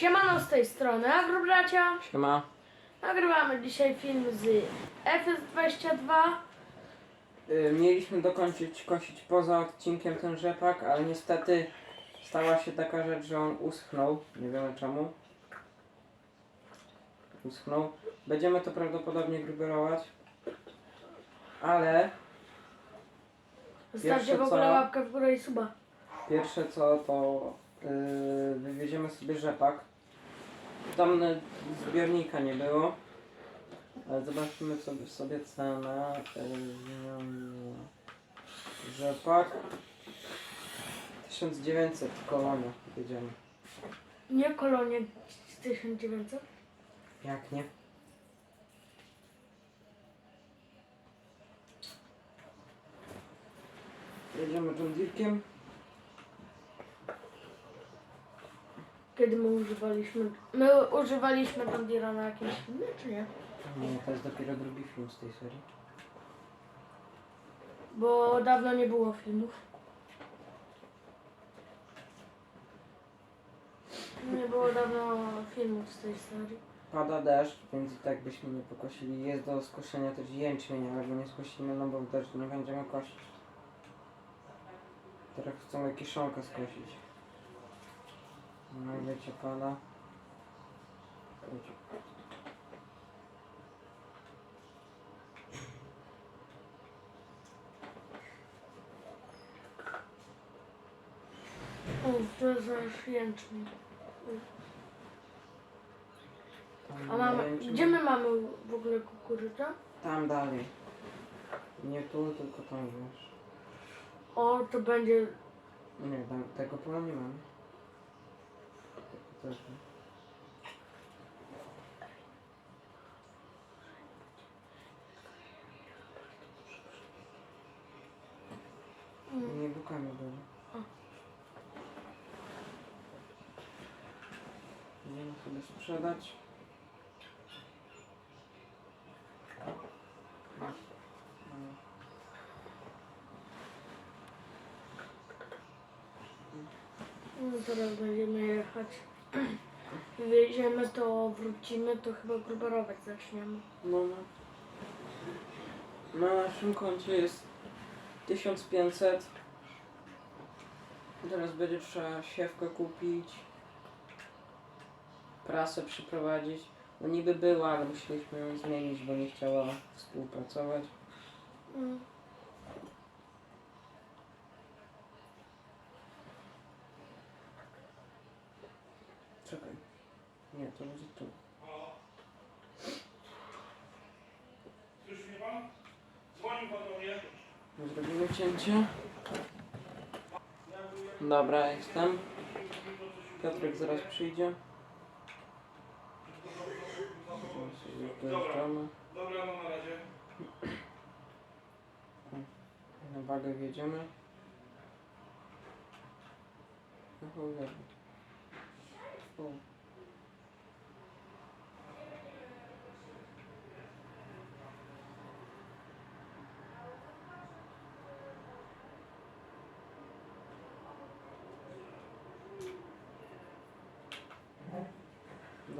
Siemano z tej strony Agrobracia. Siema. Nagrywamy dzisiaj film z FS22. Y, mieliśmy dokończyć kosić poza odcinkiem ten rzepak, ale niestety stała się taka rzecz, że on uschnął. Nie wiemy czemu. Uschnął. Będziemy to prawdopodobnie gruberować. Ale Zostawcie Pierwsze w ogóle co- łapkę w górę i suba. pierwsze co to yy, wywieziemy sobie rzepak. Tam zbiornika nie było. Ale zobaczymy sobie, sobie cenę. Rzepak. 1900 kolonia jedziemy. Nie kolonie z 1900. Jak nie? Jedziemy John Deere'kiem. Kiedy my używaliśmy. My używaliśmy Deere'a na jakimś filmie, czy nie? Nie, to jest dopiero drugi film z tej serii. Bo dawno nie było filmów. Nie było dawno filmów z tej serii. Pada deszcz, więc i tak byśmy nie pokosili. Jest do skoszenia też jęczmień, ale go nie skosimy, no bo w deszczu nie będziemy kosić. Teraz chcemy kiszonkę skosić. No wiecie, pada. Wiecie. O, to jest nasz jęczmień. Tam A mamy, gdzie my mamy w ogóle kukurydzę? Tam dalej. Nie tu, tylko tam wiesz. O, to będzie Nie, tam, tego pola nie mamy. Nie. Nie bukami były. Idziemy sobie sprzedać. No teraz będziemy jechać. Wjedziemy to, wrócimy, to chyba gruberować zaczniemy. No, no. Na naszym koncie jest 1500. Teraz będzie trzeba siewkę kupić. Prasę przyprowadzić. No niby była, ale musieliśmy ją zmienić, bo nie chciała współpracować. Mm. Czekaj. Nie, to będzie tu. Słyszy mnie pan? Dzwonił pan do mnie. Zrobimy cięcie. Dobra, jestem. Piotrek zaraz przyjdzie. Dojeżdżamy. Dobra, no na razie. Na wagę wjedziemy. Na cholerę. O.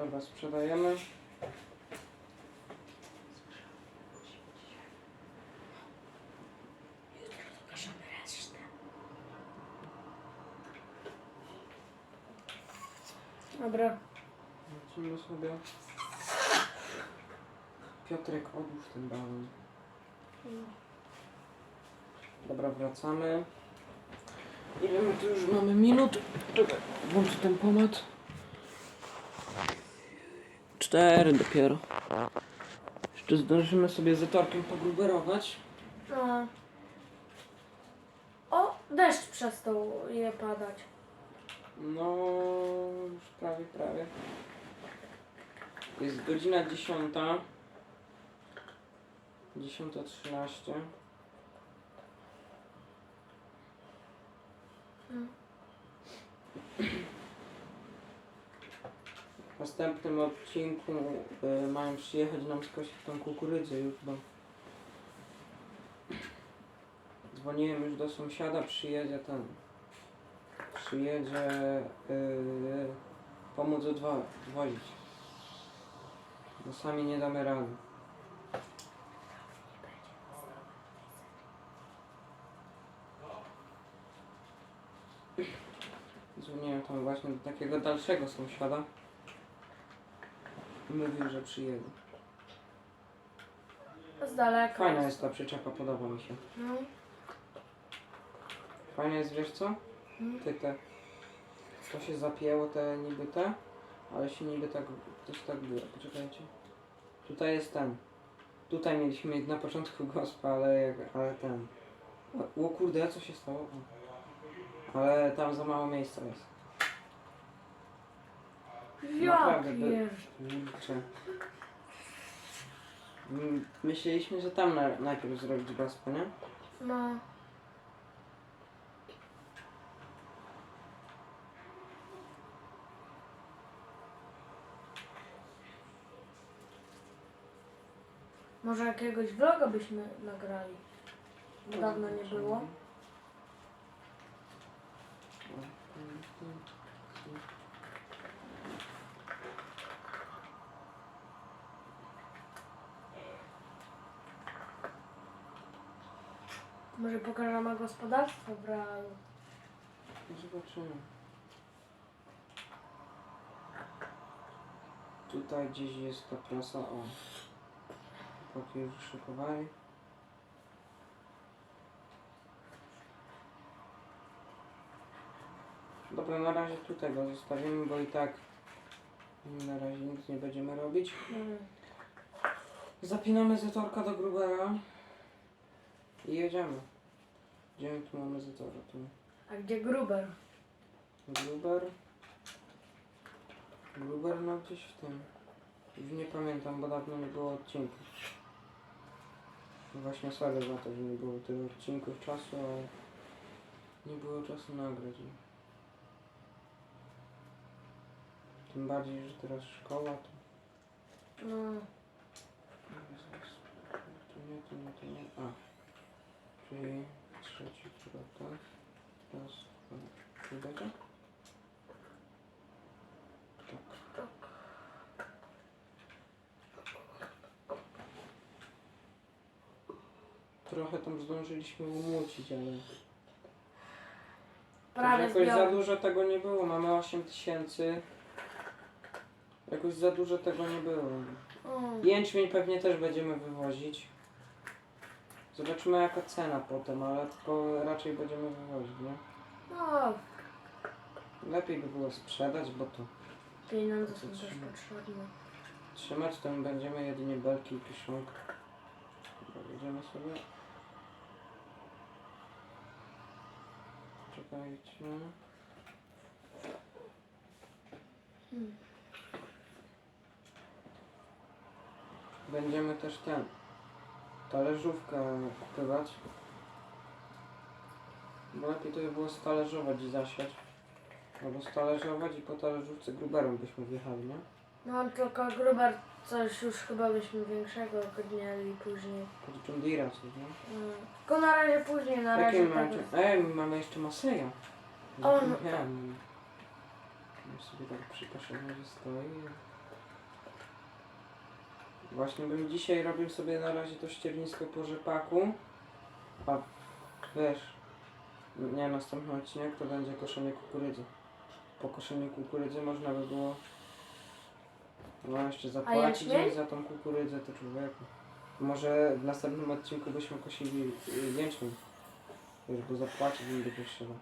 Dobra, sprzedajemy. Dobra. Lecimy sobie. Piotrek, odłóż ten balon. Dobra, wracamy. Ile my tu już mamy minut? Czekaj, włączę ten pomad. Cztery dopiero. Jeszcze zdążymy sobie z etorkiem pogruberować. No. O, deszcz przestał je padać. No, już prawie, prawie. Jest godzina dziesiąta. Dziesiąta trzynaście. Mm. Następnym odcinku y, mają przyjechać nam skosić tą kukurydzę już, bo dzwoniłem już do sąsiada, przyjedzie ten przyjedzie y, pomóc odwo- odwozić. Bo sami nie damy rady. Dzwoniłem tam właśnie do takiego dalszego sąsiada. Mówił, że przyjedzie. Z daleka. Fajna jest ta przyczepa, podoba mi się. No. Fajne jest, wiesz co? Mm. Ty te... To się zapięło, te niby te, ale się niby tak, też tak było. Poczekajcie. Tutaj jest ten. Tutaj mieliśmy na początku gospa, ale, ale ten. O, o kurde, co się stało? O. Ale tam za mało miejsca jest. Ja Naprawdę. Kurczę. Mm, Myśleliśmy, że tam na, najpierw zrobić gospa, nie? No. Może jakiegoś vloga byśmy nagrali. Dawno nie było. Może pokażemy gospodarstwo w realu. Zobaczymy. Tutaj gdzieś jest ta prasa, o. Chłopaki już szykowali. Dobra, na razie tutaj go zostawimy, bo i tak na razie nic nie będziemy robić. Mm. Zapinamy zatorka do Grubera i jedziemy. Gdzie tu mamy zatora? Tu A gdzie Gruber? Gruber. Gruber no gdzieś w tym. Już nie pamiętam, bo dawno nie było odcinków. Właśnie sorry za to, że nie było tych odcinków czasu, ale nie było czasu nagrać. Tym bardziej, że teraz szkoła to... No. To nie, to nie, to nie. A. Czyli trzeci kwartał. Raz, dwa, trzy będzie? Tak. Trochę tam zdążyliśmy umócić, ale Prawie jakoś za zbiorę. dużo tego nie było. Mamy 8 tysięcy. Jakoś za dużo tego nie było. Mm. Jęczmień pewnie też będziemy wywozić. Zobaczymy jaka cena potem, ale tylko raczej będziemy wywozić, nie? No, Lepiej by było sprzedać, bo to pieniądze są też potrzebne. trzymać to my będziemy jedynie belki i kiszonkę. Dobra, Jedziemy sobie. Czekajcie. Hmm. Będziemy też ten talerzówkę kupywać. Bo lepiej to by było stalerzować i zasiać. Albo stalerzować i po talerzówce gruberą byśmy wjechali, nie? No tylko Gruber coś już chyba byśmy większego mieli później. Pod Deere'a coś, nie? Mm. Tylko na razie później, na Jakie razie my tego. macie? Ej, my mamy jeszcze Maseja. O, no. Zapomniałem. Ja sobie tak przy paszonerze stoi. Właśnie bym dzisiaj robił sobie na razie to ściernisko po rzepaku. A wiesz, nie następny odcinek to będzie koszenie kukurydzy. Po koszeniu kukurydzy można by było no jeszcze zapłacić za tą kukurydzę to człowieku. Może w następnym odcinku byśmy kosili jęczmień. Wiesz, bo zapłacić będzie trzeba.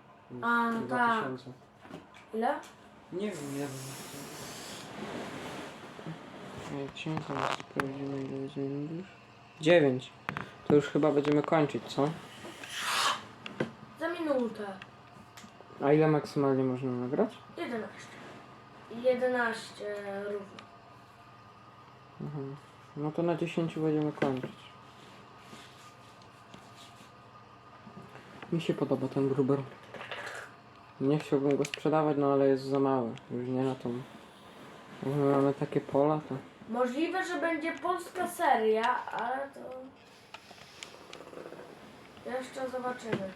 A, no tak. tysiące. Ile? Nie wiem, nie wiem. Wiecie, teraz sprawdzimy ile jest minut. Dziewięć. To już chyba będziemy kończyć, co? Za minutę. A ile maksymalnie można nagrać? 11. 11 równo. Mhm. No to na 10 będziemy kończyć. Mi się podoba ten gruber. Nie chciałbym go sprzedawać, no ale jest za mały. Już nie na tą. Mamy takie pola, to. Możliwe, że będzie polska seria, ale to... Jeszcze zobaczymy.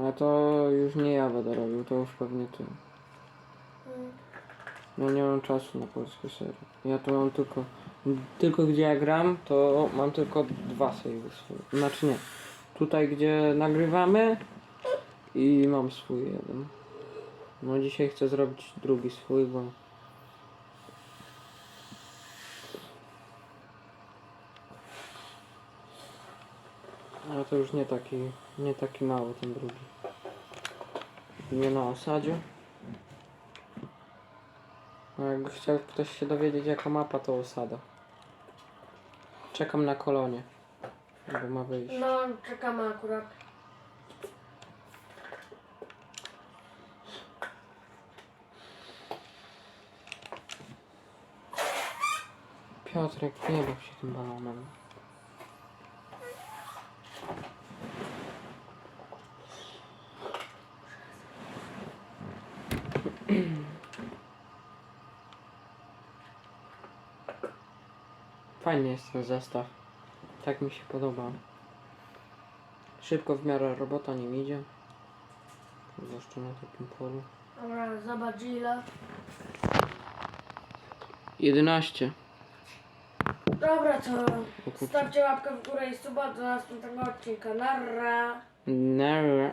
Ale to już nie ja będę robił, to już pewnie ty. Ja nie mam czasu na polskie sery. Ja tu mam tylko... Tylko gdzie ja gram, to mam tylko dwa savey swoje. Znaczy nie. Tutaj gdzie nagrywamy i mam swój jeden. No dzisiaj chcę zrobić drugi swój, bo... już nie taki, nie taki mały ten drugi. Nie na osadzie. No jakby chciał ktoś się dowiedzieć jaka mapa to osada. Czekam na kolonie. Bo ma wyjść. No, czekamy akurat. Piotrek, nie baw się tym balonem. Fajny jest ten zestaw. Tak mi się podoba. Szybko w miarę robota nim idzie. Zwłaszcza na takim polu. Dobra, zobacz ile. 11. Dobra, to kurczę. stawcie łapkę w górę i suba do następnego odcinka. Narra! Nara.